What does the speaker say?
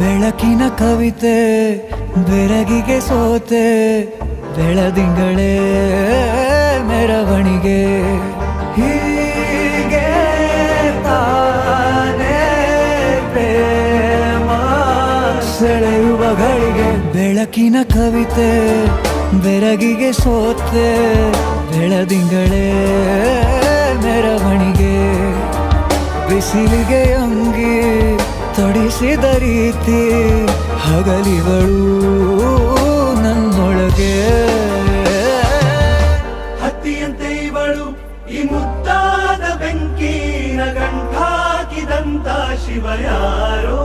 ಬೆಳಕಿನ ಕವಿತೆ, ಬೆರಗಿಗೆ ಸೋತೆ, ಬೆಳದಿಂಗಳೇ ಮೆರವಣಿಗೆ. ಹೀಗೆ ತಾನೇ ಸೆಳೆಯುವ ಬೆಳಕಿನ ಕವಿತೆ, ಬೆರಗಿಗೆ ಸೋತೆ, ಬೆಳದಿಂಗಳೇ ಮೆರವಣಿಗೆ. ಬಿಸಿಲಿಗೆ ಅಂಗಿ ತೊಡಿಸಿದ ರೀತಿ ಹಗಲಿಗಳು ನನ್ನೊಳಗೆ. ಹತ್ತಿಯಂತೆ ಇವಳು ಈ ಮುದ್ದಾದ ಬೆಂಕಿನ ಗಂಟಾಕಿದಂತ ಶಿವ ಯಾರೋ?